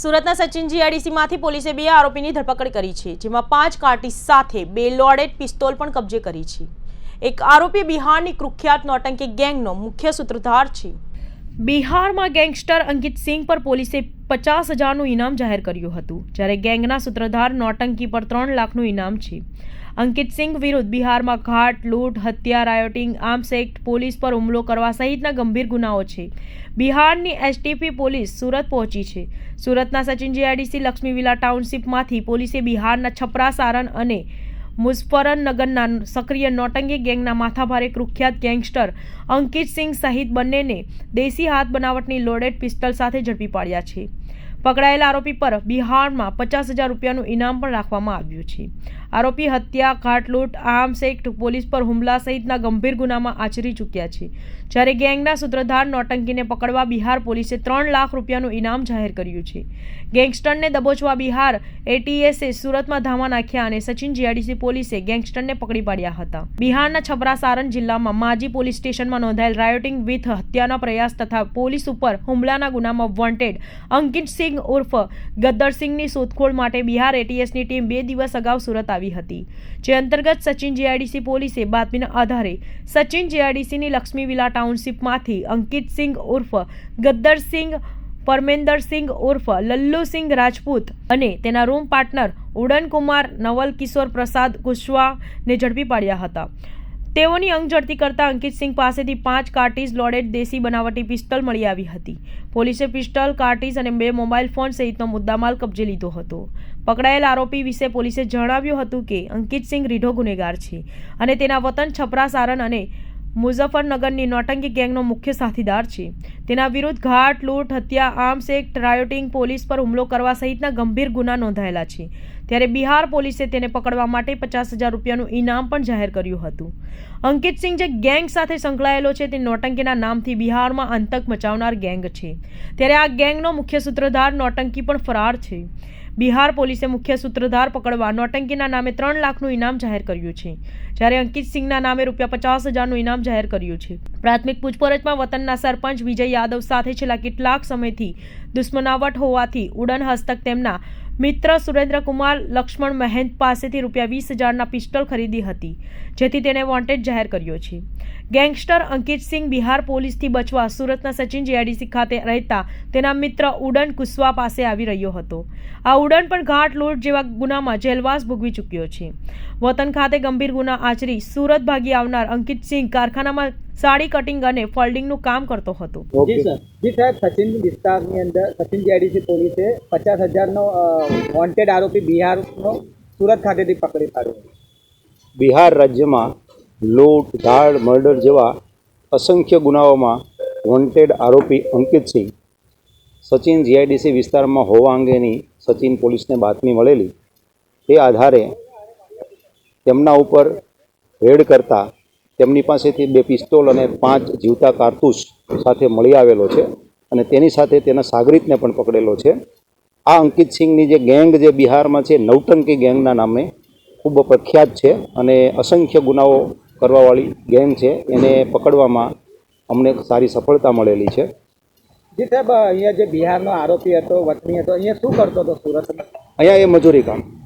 સુરતના સચિન જીઆઈડીસીમાંથી પોલીસે બે આરોપીની ધરપકડ કરી છે, જેમાં પાંચ કાર્ટીસ સાથે બે લોડેડ પિસ્તોલ પણ કબજે કરી છે. એક આરોપી બિહારની કુખ્યાત નોટંકી ગેંગનો મુખ્ય સૂત્રધાર છે. બિહારમાં ગેંગસ્ટર અંકિત સિંહ પર પોલીસે પચાસ હજારનું ઇનામ જાહેર કર્યું હતું, જ્યારે ગેંગના સૂત્રધાર નોટંકી પર ત્રણ લાખનું ઇનામ છે. અંકિત સિંઘ વિરુદ્ધ બિહારમાં ઘાટ, લૂંટ, હત્યા રાયોટિંગ આર્મ્સ એક્ટ પોલીસ પર હુમલો કરવા સહિતના ગંભીર ગુનાઓ છે. બિહારની એસટીપી પોલીસ સુરત પહોંચી છે. સુરતના સચિન જીઆઈડીસી લક્ષ્મી વિલા ટાઉનશીપમાંથી પોલીસે બિહારના છપરા સારણ અને મુઝફરનગરના સક્રિય નોટંગી ગેંગના માથાભારે કુખ્યાત ગેંગસ્ટર અંકિત સિંઘ સહિત બંનેને દેશી હાથ બનાવટની લોડેડ પિસ્તલ સાથે ઝડપી પાડ્યા છે. પકડાયેલા આરોપી પર બિહારમાં પચાસ હજાર રૂપિયાનું ઇનામ પણ રાખવામાં આવ્યું છે. આરોપી હત્યા, ઘાટલૂટ આર્મ્સ એક્ટ પોલીસ પર હુમલા સહિતના ગંભીર ગુનામાં આચરી ચૂક્યા છે. જ્યારે ગેંગના સૂત્રધાર નોટંકીને પકડવા બિહાર પોલીસે ત્રણ લાખ રૂપિયાનું ઇનામ જાહેર કર્યું છે. ગેંગસ્ટરને દબોચવા બિહાર એટીએસે સુરતમાં ધામા નાખ્યા અને સચિન જીઆડીસી પોલીસે ગેંગસ્ટરને પકડી પાડ્યા હતા. બિહારના છપરા સારણ જિલ્લામાં માજી પોલીસ સ્ટેશનમાં નોંધાયેલ રાયોટિંગ વિથ હત્યાના પ્રયાસ તથા પોલીસ ઉપર હુમલાના ગુનામાં વોન્ટેડ અંકિત સિંહ ઉર્ફ ગદ્દરસિંહની શોધખોળ માટે બિહાર એટીએસની ટીમ બે દિવસ અગાઉ સુરત આવી હતી. જે અંતર્ગત સચિન જીઆઈડીસી પોલીસે બાતમીના આધારે સચિન જીઆઈડીસીની લક્ષ્મી વિલા ટાઉનશીપમાંથી અંકિત સિંઘ ઉર્ફ ગદ્દરસિંહ પરમેન્દર સિંહ ઉર્ફ લલ્લુસિંહ રાજપૂત અને તેના રૂમ પાર્ટનર ઉડનકુમાર નવલ કિશોર પ્રસાદ કુશવાને ઝડપી પાડ્યા હતા. તેઓની અંગ ઝડતી કરતા અંકિત સિંહ પાસેથી પાંચ કાર્ટીઝ લોડેડ દેશી બનાવટી પિસ્તલ મળી આવી હતી. પોલીસે પિસ્ટલ કાર્ટીઝ અને બે મોબાઈલ ફોન સહિતનો મુદ્દામાલ કબજે લીધો હતો. પકડાયેલ આરોપી વિશે પોલીસે જણાવ્યું હતું કે અંકિત સિંહ રીઢો ગુનેગાર છે અને તેના વતન છપરા સારન અને મુઝફ્ફરનગરની નોટંકી ગેંગનો મુખ્ય સાથીદાર છે. તેના વિરુદ્ધ ઘાટ, લૂંટ, હત્યા, આર્મ્સ એક્ટ, રાયોટિંગ, પોલીસ પર હુમલો કરવા સહિતના ગંભીર ગુના નોંધાયેલા છે. ત્યારે બિહાર પોલીસે તેને પકડવા માટે પચાસ હજાર રૂપિયાનું ઇનામ પણ જાહેર કર્યું હતું. અંકિત સિંહ જે ગેંગ સાથે સંકળાયેલો છે તે નોટંકીના નામથી બિહારમાં આતંક મચાવનાર ગેંગ છે. ત્યારે આ ગેંગનો મુખ્ય સૂત્રધાર નોટંકી પણ ફરાર છે. બિહાર પોલીસે મુખ્ય સૂત્રધાર પકડવા નોટંકીના નામે ત્રણ લાખનું ઇનામ જાહેર કર્યું છે. જ્યારે અંકિત સિંહના નામે રૂપિયા પચાસ હજારનું ઇનામ જાહેર કર્યું છે. પ્રાથમિક પૂછપરછમાં વતનના સરપંચ વિજય યાદવ સાથે છેલ્લા કેટલાક સમયથી દુશ્મનાવટ હોવાથી ઉડન હસ્તક તેમના મિત્ર સુરેન્દ્રકુમાર લક્ષ્મણ મહેંત પાસેથી રૂપિયા વીસ હજારના પિસ્ટલ ખરીદી હતી, જેથી તેને વોન્ટેડ જાહેર કર્યો છે. ગેંગસ્ટર અંકિતસિંહ બિહાર પોલીસથી બચવા સુરતના સચિન જીઆઈડીસી ખાતે રહેતા તેના મિત્ર ઉડન કુશવા પાસે આવી રહ્યો હતો. આ ઉડન પણ ઘાટ લૂંટ જેવા ગુનામાં જેલવાસ ભોગવી ચૂક્યો છે. વતન ખાતે ગંભીર ગુના આચરી સુરત ભાગી આવનાર અંકિતસિંહ કારખાનામાં સાડી કટિંગ અને ફોલ્ડિંગનું કામ કરતો હતો. જી સર. જી સાહેબ સચિન વિસ્તારની અંદર સચિન જીઆઈડીસી પોલીસે પચાસ હજારનો વોન્ટેડ આરોપી બિહારનો સુરત ખાતેથી પકડી પાડ્યો. બિહાર રાજ્યમાં લૂંટ, ધાડ, મર્ડર જેવા અસંખ્ય ગુનાઓમાં વોન્ટેડ આરોપી અંકિત સિંહ સચિન જીઆઈડીસી વિસ્તારમાં હોવા અંગેની સચિન પોલીસને બાતમી મળેલી. તે આધારે તેમના ઉપર રેડ કરતા તેમની પાસેથી બે પિસ્તોલ અને પાંચ જીવતા કારતૂસ સાથે મળી આવેલો છે અને તેની સાથે તેના સાગરીતને પણ પકડેલો છે. આ અંકિત સિંહની જે ગેંગ જે બિહારમાં છે નવટંકી ગેંગના નામે ખૂબ પ્રખ્યાત છે અને અસંખ્ય ગુનાઓ કરવાવાળી ગેંગ છે એને પકડવામાં અમને સારી સફળતા મળેલી છે. જી સાહેબ અહીંયા જે બિહારનો આરોપી હતો વતની હતો અહીંયા શું કરતો હતો સુરતમાં? અહીંયા એ મજૂરી કામ.